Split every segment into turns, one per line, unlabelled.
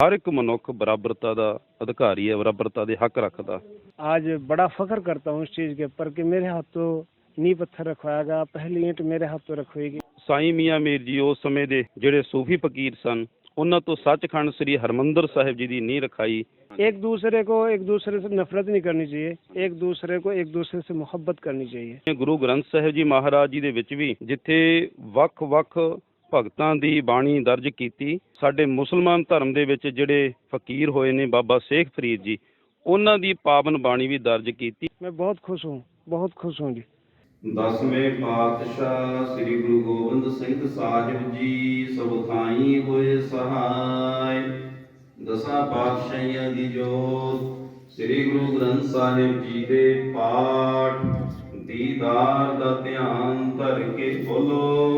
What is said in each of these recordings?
ਹਰ ਇੱਕ ਮਨੁੱਖ ਬਰਾਬਰਤਾ ਦਾ ਅਧਿਕਾਰੀ ਹੈ ਬਰਾਬਰਤਾ ਦੇ ਹੱਕ ਰੱਖਦਾ
आज बड़ा फख्र करता हूँ इस चीज़ के ऊपर कि मेरे हाथों नींव पत्थर रखवाएगा पहली ईंट मेरे हाथों रखवाएगी
ਸਾਈਂ ਮੀਆਂ ਮੀਰ ਜੀ ਉਸ ਸਮੇਂ ਦੇ ਜਿਹੜੇ ਸੂਫੀ ਫਕੀਰ ਸਨ ਉਹਨਾਂ ਤੋਂ ਸੱਚਖੰਡ ਸ੍ਰੀ ਹਰਮੰਦਰ ਸਾਹਿਬ ਜੀ ਦੀ ਨੀਂਹ ਰਖਾਈ
एक दूसरे को एक दूसरे से नफरत नहीं करनी चाहिए एक दूसरे को एक दूसरे से मोहब्बत करनी चाहिए
ਗੁਰੂ ਗ੍ਰੰਥ ਸਾਹਿਬ ਜੀ ਮਹਾਰਾਜ ਜੀ ਦੇ ਵਿੱਚ ਵੀ ਜਿੱਥੇ ਵੱਖ-ਵੱਖ ਭਗਤਾਂ ਦੀ ਬਾਣੀ ਦਰਜ ਕੀਤੀ। ਸਾਡੇ ਮੁਸਲਮਾਨ ਧਰਮ ਦੇ ਵਿੱਚ ਜਿਹੜੇ ਫਕੀਰ ਹੋਏ ਨੇ ਬਾਬਾ ਸ਼ੇਖ ਫਰੀਦ ਜੀ ਉਹਨਾਂ ਦੀ ਪਾਵਨ ਬਾਣੀ ਵੀ ਦਰਜ ਕੀਤੀ।
ਮੈਂ ਬਹੁਤ ਖੁਸ਼ ਹਾਂ ਬਹੁਤ ਖੁਸ਼ ਹਾਂ ਜੀ।
ਦਸਵੇਂ ਪਾਤਸ਼ਾਹ ਸ੍ਰੀ ਗੁਰੂ ਗੋਬਿੰਦ ਸਿੰਘ ਸਾਹਿਬ ਜੀ ਸਬਖਾਈ ਹੋਏ ਸਹਾਈ ਦਸਾਂ ਪਾਤਸ਼ਾਹਾਂ ਦੀ ਜੋਤ ਸ੍ਰੀ ਗੁਰੂ ਗ੍ਰੰਥ ਸਾਹਿਬ ਜੀ ਦੇ ਪਾਠ। ਦੀਦਾਰ ਦਾ ਧਿਆਨ ਧਰ ਕੇ ਬੋਲੋ।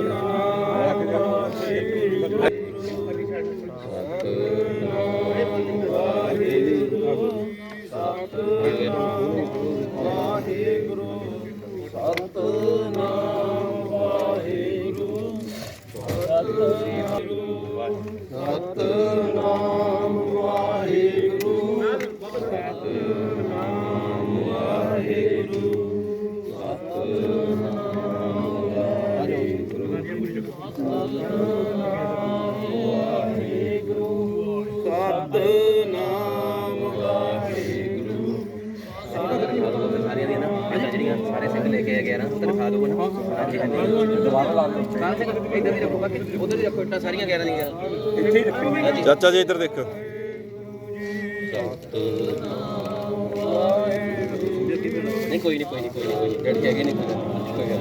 ਸਾਰੇ ਸਿੰਘ ਲੈ ਕੇ ਗਏ ਨਾ ਤਨਖਾਹ ਦੋ ਨਾ ਹਾਂਜੀ ਹਾਂਜੀ ਦੁਬਾਰਾ ਲਾ ਲਓ ਕਾਲ ਸਿੰਘ ਇੱਧਰ ਵੀ ਰੱਖੋ ਕਿ ਉਧਰ ਹੀ ਰੱਖੋ ਇੱਟਾਂ ਸਾਰੀਆਂ 11 ਦੀਆਂ ਇੱਥੇ ਹੀ ਰੱਖੋ
ਚਾਚਾ ਜੀ ਇੱਧਰ ਦੇਖੋ।
ਨਹੀਂ ਕੋਈ ਨਹੀਂ ਕੋਈ ਨਹੀਂ ਕੋਈ ਨਹੀਂ ਡੈਡੀ ਹੈਗੇ ਨਹੀਂ, ਕੋਈ ਗੱਲ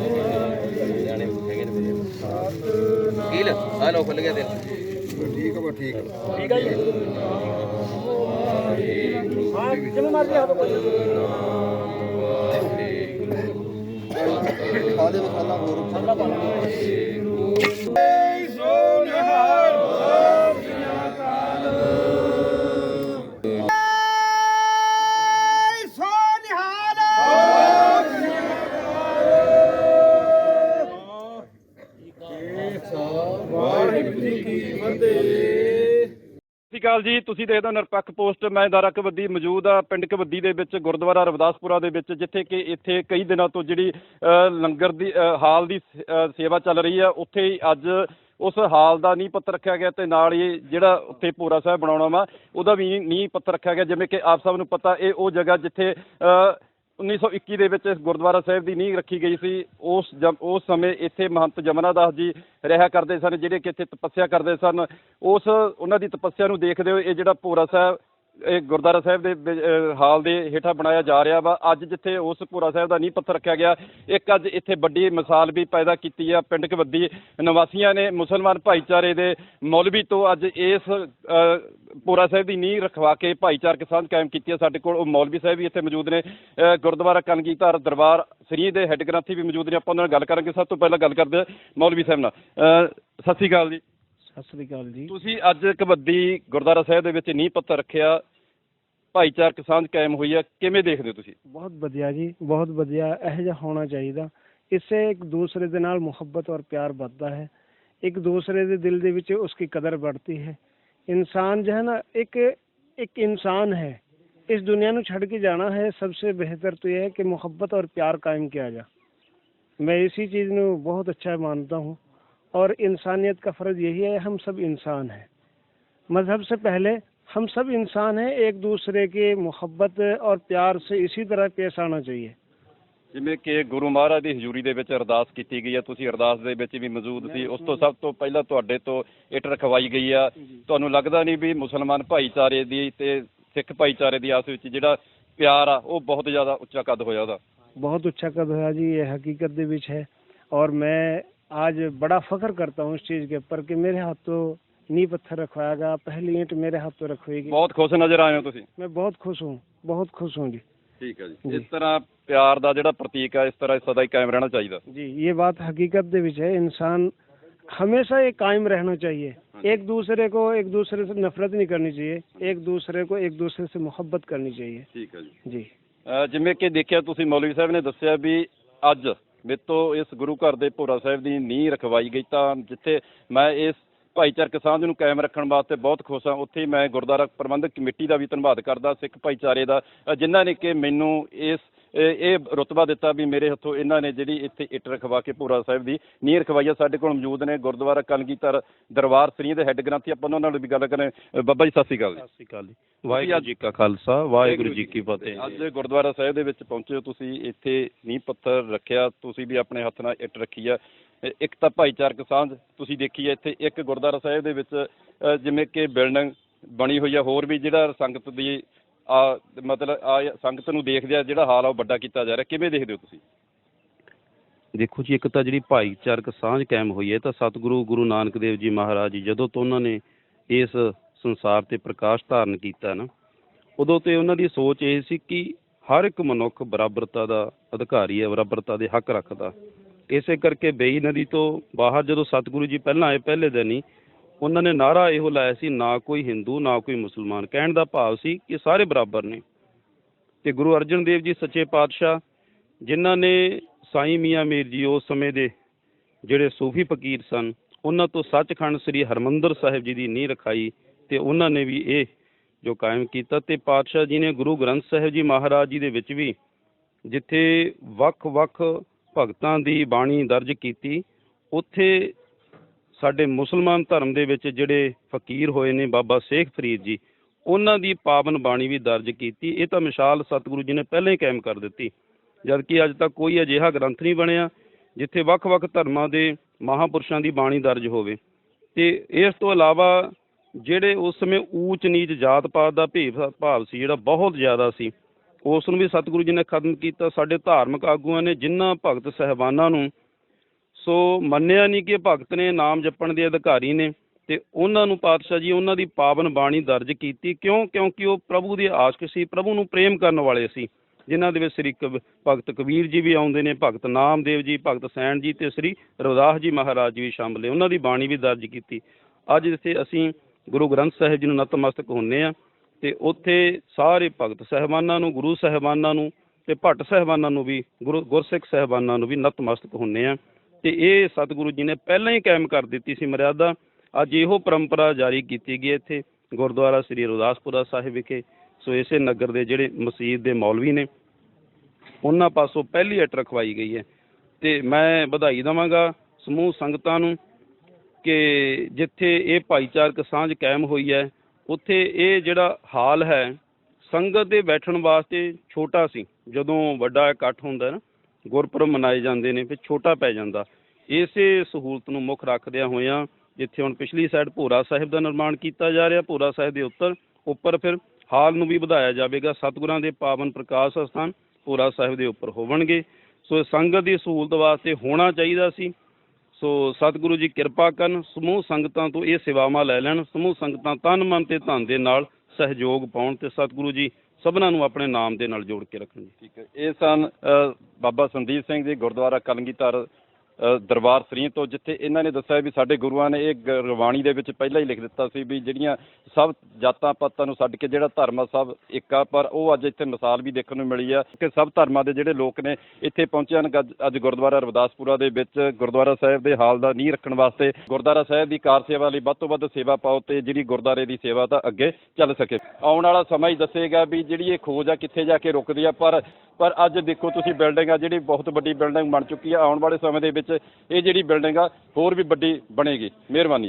ਨਹੀਂ ਜਾਣੇ ਹੈਗੇ ਨੇ ਕੀਲ ਆ ਲਓ ਖੁੱਲ ਗਿਆ ਦਿਲ।
ਠੀਕ ਆ ਬਾ ਠੀਕ ਆ। ਦੇ ਮਸਾਲਾ ਹੋਰ।
ਸਤਿ ਸ਼੍ਰੀ ਅਕਾਲ ਜੀ, ਤੁਸੀਂ ਦੇਖਦੇ ਹੋ ਨਿਰਪੱਖ ਪੋਸਟ। ਮੈਂ ਦਾਰਾ ਕਬੱਦੀ ਮੌਜੂਦ ਆ, ਪਿੰਡ ਕਬੱਦੀ ਦੇ ਵਿੱਚ, ਗੁਰਦੁਆਰਾ ਰਵਿਦਾਸਪੁਰਾ ਦੇ ਵਿੱਚ, ਜਿੱਥੇ ਕਿ ਇੱਥੇ ਕਈ ਦਿਨਾਂ ਤੋਂ ਜਿਹੜੀ ਲੰਗਰ ਦੀ ਹਾਲ ਦੀ ਸੇਵਾ ਚੱਲ ਰਹੀ ਆ। ਉੱਥੇ ਹੀ ਅੱਜ ਉਸ ਹਾਲ ਦਾ ਨੀਂਹ ਪੱਥਰ ਰੱਖਿਆ ਗਿਆ ਤੇ ਨਾਲ ਹੀ ਜਿਹੜਾ ਉੱਥੇ ਭੋਰਾ ਸਾਹਿਬ ਬਣਾਉਣਾ ਵਾ, ਉਹਦਾ ਵੀ ਨੀਂਹ ਪੱਤਰ ਰੱਖਿਆ ਗਿਆ। ਜਿਵੇਂ ਕਿ ਆਪ ਸਭ ਨੂੰ ਪਤਾ, ਇਹ ਉਹ ਜਗ੍ਹਾ ਜਿੱਥੇ 1921 ਦੇ ਵਿੱਚ ਇਸ ਗੁਰਦੁਆਰਾ ਸਾਹਿਬ ਦੀ ਨੀਂਹ ਰੱਖੀ ਗਈ ਸੀ। ਉਸ ਜਮ- ਉਸ ਸਮੇਂ ਇੱਥੇ ਮਹੰਤ ਜਮਨਾ ਦਾਸ ਜੀ ਰਿਹਾ ਕਰਦੇ ਸਨ, ਜਿਹੜੇ ਕਿ ਇੱਥੇ ਤਪੱਸਿਆ ਕਰਦੇ ਸਨ। ਉਸ, ਉਹਨਾਂ ਦੀ ਤਪੱਸਿਆ ਨੂੰ ਦੇਖਦੇ ਹੋਏ ਇਹ ਜਿਹੜਾ ਭੋਰਾ ਸਾਹਿਬ ਇਹ ਗੁਰਦੁਆਰਾ ਸਾਹਿਬ ਦੇ ਹਾਲ ਦੇ ਹੇਠਾਂ ਬਣਾਇਆ ਜਾ ਰਿਹਾ ਵਾ। ਅੱਜ ਜਿੱਥੇ ਉਸ ਭੋਰਾ ਸਾਹਿਬ ਦਾ ਨੀਂਹ ਪੱਥਰ ਰੱਖਿਆ ਗਿਆ ਇੱਕ ਅੱਜ ਇੱਥੇ ਵੱਡੀ ਮਿਸਾਲ ਵੀ ਪੈਦਾ ਕੀਤੀ ਆ। ਪਿੰਡ ਕਬੱਦੀ ਨਿਵਾਸੀਆਂ ਨੇ ਮੁਸਲਮਾਨ ਭਾਈਚਾਰੇ ਦੇ ਮੌਲਵੀ ਤੋਂ ਅੱਜ ਇਸ ਅਹ, ਸਾਹਿਬ ਦੀ ਨੀਂਹ ਰਖਵਾ ਕੇ ਭਾਈਚਾਰਕ ਸਾਂਝ ਕਾਇਮ ਕੀਤੀ ਹੈ ਸਾਡੇ ਕੋਲ ਉਹ ਮੌਲਵੀ ਸਾਹਿਬ ਵੀ ਇੱਥੇ ਮੌਜੂਦ ਨੇ। ਅਹ, ਗੁਰਦੁਆਰਾ ਕਨਗੀਧਰ ਦਰਬਾਰ ਸ੍ਰੀ ਦੇ ਹੈੱਡ ਗ੍ਰੰਥੀ ਵੀ ਮੌਜੂਦ ਨੇ। ਆਪਾਂ ਉਹਨਾਂ ਨਾਲ ਗੱਲ ਕਰਾਂਗੇ। ਸਭ ਤੋਂ ਪਹਿਲਾਂ ਗੱਲ ਕਰਦੇ ਹਾਂ ਮੌਲਵੀ ਸਾਹਿਬ ਨਾਲ। ਸਤਿ ਸ਼੍ਰੀ ਅਕਾਲ ਜੀ।
ਸਤਿ ਸ੍ਰੀ ਅਕਾਲ ਜੀ।
ਤੁਸੀਂ ਅੱਜ ਕਬੱਡੀ ਗੁਰਦੁਆਰਾ ਸਾਹਿਬ ਦੇ ਵਿੱਚ ਨੀਂਹ ਪੱਥਰ ਰੱਖਿਆ ਭਾਈਚਾਰਕ ਸਾਂਝ ਕਾਇਮ ਹੋਈ ਆ ਕਿਵੇਂ ਦੇਖਦੇ ਹੋ ਤੁਸੀਂ?
ਬਹੁਤ ਵਧੀਆ ਜੀ ਬਹੁਤ ਵਧੀਆ ਇਹੋ ਜਿਹਾ ਹੋਣਾ ਚਾਹੀਦਾ। ਇਸੇ ਇੱਕ ਦੂਸਰੇ ਦੇ ਨਾਲ ਮੁਹੱਬਤ ਔਰ ਪਿਆਰ ਵੱਧਦਾ ਹੈ। ਇੱਕ दूसरे के दिल के ਵਿੱਚ उसकी कदर बढ़ती है इंसान जो है ना एक एक इंसान है इस दुनिया को छड़ के जाना है सबसे बेहतर तो यह है कि मोहब्बत और प्यार कायम किया जाए मैं इसी चीज़ को बहुत अच्छा मानता हूँ और इंसानियत का फ़र्ज यही है हम सब इंसान हैं मज़हब से पहले हम सब इंसान हैं एक दूसरे के मोहब्बत और प्यार से इसी तरह पेश आना चाहिए
ਜਿਵੇਂ ਕਿ ਗੁਰੂ ਮਹਾਰਾਜ ਦੀ ਹਜ਼ੂਰੀ ਦੇ ਵਿੱਚ ਅਰਦਾਸ ਕੀਤੀ ਗਈ ਹੈ ਤੁਸੀਂ ਅਰਦਾਸ ਦੇ ਵਿੱਚ ਵੀ ਮੌਜੂਦ ਸੀ ਉਸ ਤੋਂ ਸਭ ਤੋਂ ਪਹਿਲਾਂ ਤੁਹਾਡੇ ਤੋਂ ਇੱਟ ਰਖਵਾਈ ਗਈ ਆ ਤੁਹਾਨੂੰ ਲੱਗਦਾ ਨਹੀਂ ਵੀ ਮੁਸਲਮਾਨ ਭਾਈਚਾਰੇ ਦੀ ਤੇ ਸਿੱਖ ਭਾਈਚਾਰੇ ਦੀ ਆਸ ਵਿੱਚ ਜਿਹੜਾ ਪਿਆਰ ਆ ਉਹ ਬਹੁਤ ਜ਼ਿਆਦਾ ਉੱਚਾ ਕੱਦ ਹੋਇਆ ਉਹਦਾ
बहुत अच्छा कद होया जी ये हकीकत दे विच है और मैं आज बड़ा फख्र करता हूँ इस चीज़ के ऊपर कि मेरे हाथों नींव पत्थर रखवाएगा पहली ईंट मेरे हाथों रखवाएगी
ਬਹੁਤ ਖੁਸ਼ ਨਜ਼ਰ ਆਏ ਹੋ ਤੁਸੀਂ
मैं बहुत खुश हूँ बहुत खुश हूँ जी
ਠੀਕ ਹੈ ਜੀ
ਜੀ।
ਇਸ ਤਰ੍ਹਾਂ ਪਿਆਰ ਦਾ ਜਿਹੜਾ ਪ੍ਰਤੀਕ ਹੈ ਇਸ ਤਰ੍ਹਾਂ ਸਦਾ ਹੀ ਕਾਇਮ ਰਹਿਣਾ ਚਾਹੀਦਾ
जी ये बात हकीकत दे विच है इंसान हमेशा ये कायम रहना चाहिए एक दूसरे को एक दूसरे से नफरत नहीं करनी चाहिए एक दूसरे को एक दूसरे से मोहब्बत करनी चाहिए
ਠੀਕ ਹੈ ਜੀ
जी
ਅਹ ਜਿਵੇਂ ਕਿ ਦੇਖਿਆ ਤੁਸੀਂ ਮੌਲਵੀ ਸਾਹਿਬ ਨੇ ਦੱਸਿਆ ਵੀ ਅੱਜ ਮੇਰੇ ਤੋਂ ਇਸ ਗੁਰੂ ਘਰ ਦੇ ਭੋਰਾ ਸਾਹਿਬ ਦੀ ਨੀਂਹ ਰਖਵਾਈ ਗਈ ਤਾਂ ਜਿੱਥੇ ਮੈਂ ਇਸ ਭਾਈਚਾਰਕ ਸਾਂਝ ਨੂੰ ਕਾਇਮ ਰੱਖਣ ਵਾਸਤੇ ਬਹੁਤ ਖੁਸ਼ ਹਾਂ, ਉੱਥੇ ਹੀ ਮੈਂ ਗੁਰਦੁਆਰਾ ਪ੍ਰਬੰਧਕ ਕਮੇਟੀ ਦਾ ਵੀ ਧੰਨਵਾਦ ਕਰਦਾ, ਸਿੱਖ ਭਾਈਚਾਰੇ ਦਾ। ਅਹ ਜਿਨ੍ਹਾਂ ਨੇ ਕਿ ਮੈਨੂੰ ਇਸ ਇਹ ਰੁਤਬਾ ਦਿੱਤਾ ਵੀ ਮੇਰੇ ਹੱਥੋਂ ਇਹਨਾਂ ਨੇ ਜਿਹੜੀ ਇੱਥੇ ਇੱਟ ਰਖਵਾ ਕੇ ਭੋਰਾ ਸਾਹਿਬ ਦੀ ਨੀਂਹ ਰਖਵਾਈ ਆ ਸਾਡੇ ਕੋਲ ਮੌਜੂਦ ਨੇ ਗੁਰਦੁਆਰਾ ਕਲਗੀਧਰ ਦਰਬਾਰ ਸ੍ਰੀ ਦੇ ਹੈੱਡ ਗ੍ਰੰਥੀ। ਆਪਾਂ ਉਹਨਾਂ ਨਾਲ ਵੀ ਗੱਲ ਕਰਾਂ ਬਾਬਾ ਜੀ ਸਤਿ ਸ਼੍ਰੀ ਅਕਾਲ ਜੀ।
ਸਤਿ ਸ਼੍ਰੀ ਅਕਾਲ ਜੀ। ਵਾਹਿਗੁਰੂ ਜੀ ਕਾ ਖਾਲਸਾ ਵਾਹਿਗੁਰੂ ਜੀ ਕੀ ਫਤਿਹ।
ਅੱਜ ਗੁਰਦੁਆਰਾ ਸਾਹਿਬ ਦੇ ਵਿੱਚ ਪਹੁੰਚੇ ਹੋ। ਤੁਸੀਂ ਇੱਥੇ ਨੀਂਹ ਪੱਥਰ ਰੱਖਿਆ ਤੁਸੀਂ ਵੀ ਆਪਣੇ ਹੱਥ ਨਾਲ ਇੱਟ ਰੱਖੀ ਆ। ਇੱਕ ਤਾਂ ਭਾਈਚਾਰਕ ਸਾਂਝ ਤੁਸੀਂ ਦੇਖੀ ਹੈ ਇੱਥੇ। ਇੱਕ ਗੁਰਦੁਆਰਾ ਸਾਹਿਬ ਦੇ ਵਿੱਚ ਜਿਵੇਂ ਕਿ ਬਿਲਡਿੰਗ ਬਣੀ ਹੋਈ ਆ। ਹੋਰ ਵੀ ਜਿਹੜਾ ਸੰਗਤ ਦੀ ਆ ਮਤਲਬ ਆ ਸੰਗਤ ਨੂੰ ਦੇਖਦੇ ਜਿਹੜਾ ਹਾਲ ਆ ਉਹ ਵੱਡਾ ਕੀਤਾ ਜਾ ਰਿਹਾ। ਕਿਵੇਂ ਦੇਖਦੇ ਹੋ ਤੁਸੀਂ?
ਦੇਖੋ ਜੀ, ਇੱਕ ਤਾਂ ਜਿਹੜੀ ਭਾਈਚਾਰਕ ਸਾਂਝ ਕਾਇਮ ਹੋਈ ਹੈ, ਤਾਂ ਸਤਿਗੁਰੂ ਗੁਰੂ ਨਾਨਕ ਦੇਵ ਜੀ ਮਹਾਰਾਜ ਜੀ, ਜਦੋਂ ਤੋਂ ਉਹਨਾਂ ਨੇ ਇਸ ਸੰਸਾਰ ਤੇ ਪ੍ਰਕਾਸ਼ ਧਾਰਨ ਕੀਤਾ ਨਾ, ਉਦੋਂ ਤੇ ਉਹਨਾਂ ਦੀ ਸੋਚ ਇਹ ਸੀ ਕਿ ਹਰ ਇੱਕ ਮਨੁੱਖ ਬਰਾਬਰਤਾ ਦਾ ਅਧਿਕਾਰੀ ਹੈ, ਬਰਾਬਰਤਾ ਦੇ ਹੱਕ ਰੱਖਦਾ। ਇਸੇ ਕਰਕੇ ਬੇਈ ਨਦੀ ਤੋਂ ਬਾਹਰ ਜਦੋਂ ਸਤਿਗੁਰੂ ਜੀ ਪਹਿਲਾਂ ਆਏ, ਪਹਿਲੇ ਦਿਨ ਹੀ ਉਹਨਾਂ ਨੇ ਨਾਰਾ ਇਹੋ ਲਾਇਆ ਸੀ, ਨਾ ਕੋਈ ਹਿੰਦੂ, ਨਾ ਕੋਈ ਮੁਸਲਮਾਨ। ਕਹਿਣ ਦਾ ਭਾਵ ਸੀ ਕਿ ਸਾਰੇ ਬਰਾਬਰ ਨੇ। ਤੇ ਗੁਰੂ ਅਰਜਨ ਦੇਵ ਜੀ ਸੱਚੇ ਪਾਤਸ਼ਾਹ, ਜਿਨ੍ਹਾਂ ਨੇ ਸਾਈਂ ਮੀਆਂ ਮੀਰ ਜੀ ਉਸ ਸਮੇਂ ਦੇ ਜਿਹੜੇ ਸੂਫੀ ਫਕੀਰ ਸਨ, ਉਹਨਾਂ ਤੋਂ ਸੱਚਖੰਡ ਸ੍ਰੀ ਹਰਮੰਦਰ ਸਾਹਿਬ ਜੀ ਦੀ ਨੀਂਹ ਰਖਾਈ ਤੇ ਉਹਨਾਂ ਨੇ ਵੀ ਇਹ ਜੋ ਕਾਇਮ ਕੀਤਾ ਤੇ ਪਾਤਸ਼ਾਹ ਜੀ ਨੇ ਗੁਰੂ ਗ੍ਰੰਥ ਸਾਹਿਬ ਜੀ ਮਹਾਰਾਜ ਜੀ ਦੇ ਵਿੱਚ ਵੀ ਜਿੱਥੇ ਵੱਖ-ਵੱਖ ਭਗਤਾਂ ਦੀ ਬਾਣੀ ਦਰਜ ਕੀਤੀ, ਉੱਥੇ ਸਾਡੇ ਮੁਸਲਮਾਨ ਧਰਮ ਦੇ ਵਿੱਚ ਜਿਹੜੇ ਫਕੀਰ ਹੋਏ ਨੇ ਬਾਬਾ ਸ਼ੇਖ ਫਰੀਦ ਜੀ, ਉਹਨਾਂ ਦੀ ਪਾਵਨ ਬਾਣੀ ਵੀ ਦਰਜ ਕੀਤੀ। ਇਹ ਤਾਂ ਮਿਸਾਲ ਸਤਿਗੁਰੂ ਜੀ ਨੇ ਪਹਿਲਾਂ ਹੀ ਕਾਇਮ ਕਰ ਦਿੱਤੀ। ਜਦ ਕਿ ਅੱਜ ਤੱਕ ਕੋਈ ਅਜਿਹਾ ਗ੍ਰੰਥ ਨਹੀਂ ਬਣਿਆ, ਜਿੱਥੇ ਵੱਖ-ਵੱਖ ਧਰਮਾਂ ਦੇ ਮਹਾਪੁਰਸ਼ਾਂ ਦੀ ਬਾਣੀ ਦਰਜ ਹੋਵੇ। ਤੇ ਇਸ ਤੋਂ ਇਲਾਵਾ ਜਿਹੜੇ ਉਸ ਸਮੇਂ ਊਚ ਨੀਚ ਜਾਤ ਪਾਤ ਦਾ ਭੇਵ ਭਾਵ ਸੀ, ਜਿਹੜਾ ਬਹੁਤ ਜ਼ਿਆਦਾ ਸੀ, ਉਸ ਨੂੰ ਵੀ ਸਤਿਗੁਰੂ ਜੀ ਨੇ ਖਤਮ ਕੀਤਾ। ਸਾਡੇ ਧਾਰਮਿਕ ਆਗੂਆਂ ਨੇ ਜਿਨ੍ਹਾਂ ਭਗਤ ਸਹਿਬਾਨਾਂ ਨੂੰ ਸੋ ਮੰਨਿਆ ਨਹੀਂ ਕਿ ਭਗਤ ਨੇ ਨਾਮ ਜਪਣ ਦੇ ਅਧਿਕਾਰੀ ਨੇ ਤੇ ਉਹਨਾਂ ਨੂੰ ਪਾਤਸ਼ਾਹ ਜੀ, ਉਹਨਾਂ ਦੀ ਪਾਵਨ ਬਾਣੀ ਦਰਜ ਕੀਤੀ। ਕਿਉਂ? ਕਿਉਂਕਿ ਉਹ ਪ੍ਰਭੂ ਦੇ ਆਸ਼ਕ ਸੀ, ਪ੍ਰਭੂ ਨੂੰ ਪ੍ਰੇਮ ਕਰਨ ਵਾਲੇ ਸੀ। ਜਿਨ੍ਹਾਂ ਦੇ ਵਿੱਚ ਸ੍ਰੀ ਕਬ- ਭਗਤ ਕਬੀਰ ਜੀ ਵੀ ਆਉਂਦੇ ਨੇ, ਭਗਤ ਨਾਮਦੇਵ ਜੀ, ਭਗਤ ਸੈਣ ਜੀ ਤੇ ਸ੍ਰੀ ਰਵਿਦਾਸ ਜੀ ਮਹਾਰਾਜ ਜੀ ਵੀ ਸ਼ਾਮਲ ਨੇ। ਉਹਨਾਂ ਦੀ ਬਾਣੀ ਵੀ ਦਰਜ ਕੀਤੀ। ਅੱਜ ਜਿੱਥੇ ਅਸੀਂ ਗੁਰੂ ਗ੍ਰੰਥ ਸਾਹਿਬ ਜੀ ਨੂੰ ਨਤਮਸਤਕ ਹੁੰਨੇ ਆ ਤੇ ਉੱਥੇ ਸਾਰੇ ਭਗਤ ਸਹਿਬਾਨਾਂ ਨੂੰ, ਗੁਰੂ ਸਹਿਬਾਨਾਂ ਨੂੰ ਤੇ ਭੱਟ ਸਹਿਬਾਨਾਂ ਨੂੰ ਵੀ, ਗੁਰੂ ਗੁਰਸਿੱਖ ਸਹਿਬਾਨਾਂ ਨੂੰ ਵੀ ਨਤਮਸਤਕ ਹੁੰਨੇ ਆ ਤੇ ਇਹ ਸਤਿਗੁਰੂ ਜੀ ਨੇ ਪਹਿਲਾਂ ਹੀ ਕਾਇਮ ਕਰ ਦਿੱਤੀ ਸੀ ਮਰਿਆਦਾ। ਅੱਜ ਇਹੋ ਪਰੰਪਰਾ ਜਾਰੀ ਕੀਤੀ ਗਈ ਹੈ ਇੱਥੇ, ਗੁਰਦੁਆਰਾ ਸ੍ਰੀ ਰਵਿਦਾਸਪੁਰਾ ਸਾਹਿਬ ਵਿਖੇ। ਸੋ ਇਸੇ ਨਗਰ ਦੇ ਜਿਹੜੇ ਮਸਜਿਦ ਦੇ ਮੌਲਵੀ ਨੇ, ਉਹਨਾਂ ਪਾਸੋਂ ਪਹਿਲੀ ਇੱਟ ਰਖਵਾਈ ਗਈ ਹੈ। ਤੇ ਮੈਂ ਵਧਾਈ ਦਵਾਂਗਾ ਸਮੂਹ ਸੰਗਤਾਂ ਨੂੰ ਕਿ ਜਿੱਥੇ ਇਹ ਭਾਈਚਾਰਕ ਸਾਂਝ ਕਾਇਮ ਹੋਈ ਹੈ, ਉੱਥੇ ਇਹ ਜਿਹੜਾ ਹਾਲ ਹੈ, ਸੰਗਤ ਦੇ ਬੈਠਣ ਵਾਸਤੇ ਛੋਟਾ ਸੀ। ਜਦੋਂ ਵੱਡਾ ਇਕੱਠ ਹੁੰਦਾ ਨਾ ਗੁਰਪੁਰਬ ਮਨਾਏ ਜਾਂਦੇ ਨੇ, ਫਿਰ ਛੋਟਾ ਪੈ ਜਾਂਦਾ। ਇਸੇ ਸਹੂਲਤ ਨੂੰ ਮੁੱਖ ਰੱਖਦਿਆਂ ਹੋਇਆਂ ਜਿੱਥੇ ਹੁਣ ਪਿਛਲੀ ਸਾਈਡ ਭੋਰਾ ਸਾਹਿਬ ਦਾ ਨਿਰਮਾਣ ਕੀਤਾ ਜਾ ਰਿਹਾ, ਭੋਰਾ ਸਾਹਿਬ ਦੇ ਉੱਤਰ, ਉੱਪਰ ਫਿਰ ਹਾਲ ਨੂੰ ਵੀ ਵਧਾਇਆ ਜਾਵੇਗਾ। ਸਤਿਗੁਰਾਂ ਦੇ ਪਾਵਨ ਪ੍ਰਕਾਸ਼ ਸਥਾਨ ਭੋਰਾ ਸਾਹਿਬ ਦੇ ਉੱਪਰ ਹੋਵਣਗੇ। ਸੋ ਸੰਗਤ ਦੀ ਸਹੂਲਤ ਵਾਸਤੇ ਹੋਣਾ ਚਾਹੀਦਾ ਸੀ। ਸੋ ਸਤਿਗੁਰੂ ਜੀ ਕਿਰਪਾ ਕਰਨ, ਸਮੂਹ ਸੰਗਤਾਂ ਤੋਂ ਇਹ ਸੇਵਾਵਾਂ ਲੈ ਲੈਣ, ਸਮੂਹ ਸੰਗਤਾਂ ਤਨ ਮਨ ਤੇ ਧਨ ਦੇ ਨਾਲ ਸਹਿਯੋਗ ਪਾਉਣ ਤੇ ਸਤਿਗੁਰੂ ਜੀ ਸਭਨਾਂ ਨੂੰ ਆਪਣੇ ਨਾਮ ਦੇ ਨਾਲ ਜੋੜ ਕੇ ਰੱਖਣ ਜੀ
ਠੀਕ ਹੈ। ਇਹ ਸਨ ਬਾਬਾ ਸੰਦੀਪ ਸਿੰਘ ਜੀ ਗੁਰਦੁਆਰਾ ਕਲਗੀਧਰ ਅ, ਦਰਬਾਰ ਸਰੀ ਤੋਂ, ਜਿੱਥੇ ਇਹਨਾਂ ਨੇ ਦੱਸਿਆ ਵੀ ਸਾਡੇ ਗੁਰੂਆਂ ਨੇ ਇਹ ਗੁਰਬਾਣੀ ਦੇ ਵਿੱਚ ਪਹਿਲਾਂ ਹੀ ਲਿਖ ਦਿੱਤਾ ਸੀ ਵੀ ਜਿਹੜੀਆਂ ਸਭ ਜਾਤਾਂ ਪਾਤਾਂ ਨੂੰ ਛੱਡ ਕੇ ਜਿਹੜਾ ਧਰਮ ਆ ਸਭ ਇੱਕ ਆ, ਪਰ ਉਹ ਅੱਜ ਇੱਥੇ ਮਿਸਾਲ ਵੀ ਦੇਖਣ ਨੂੰ ਮਿਲੀ ਆ ਕਿ ਸਭ ਧਰਮਾਂ ਦੇ ਜਿਹੜੇ ਲੋਕ ਨੇ ਇੱਥੇ ਪਹੁੰਚੇ ਹਨ। ਅੱਜ- ਗੁਰਦੁਆਰਾ ਰਵਿਦਾਸਪੁਰਾ ਦੇ ਵਿੱਚ, ਗੁਰਦੁਆਰਾ ਸਾਹਿਬ ਦੇ ਹਾਲ ਦਾ ਨੀਂਹ ਰੱਖਣ ਵਾਸਤੇ ਗੁਰਦੁਆਰਾ ਸਾਹਿਬ ਦੀ ਕਾਰ ਸੇਵਾ ਲਈ ਵੱਧ ਤੋਂ ਵੱਧ ਸੇਵਾ ਪਾਓ ਤੇ ਜਿਹੜੀ ਗੁਰਦੁਆਰੇ ਦੀ ਸੇਵਾ ਤਾਂ ਅੱਗੇ ਚੱਲ ਸਕੇ। ਆਉਣ ਵਾਲਾ ਸਮਾਂ ਹੀ ਦੱਸੇਗਾ ਵੀ ਜਿਹੜੀ ਇਹ ਖੋਜ ਆ ਕਿੱਥੇ ਜਾ ਕੇ ਰੁਕਦੀ ਆ, ਪਰ ਪਰ ਅੱਜ ਦੇਖੋ ਤੁਸੀਂ ਬਿਲਡਿੰਗ ਆ ਜਿਹੜੀ ਬਹੁਤ ਵੱਡੀ ਬਿਲਡਿੰਗ ਬਣ ਚੁੱਕੀ ਆ। ਆਉਣ ਵਾਲੇ ਸਮੇਂ ਦੇ ਵਿੱਚ ਵਿੱਚ ਇਹ ਜਿਹੜੀ ਬਿਲਡਿੰਗ ਆ ਹੋਰ ਵੀ ਵੱਡੀ ਬਣੇਗੀ। ਮਿਹਰਬਾਨੀ।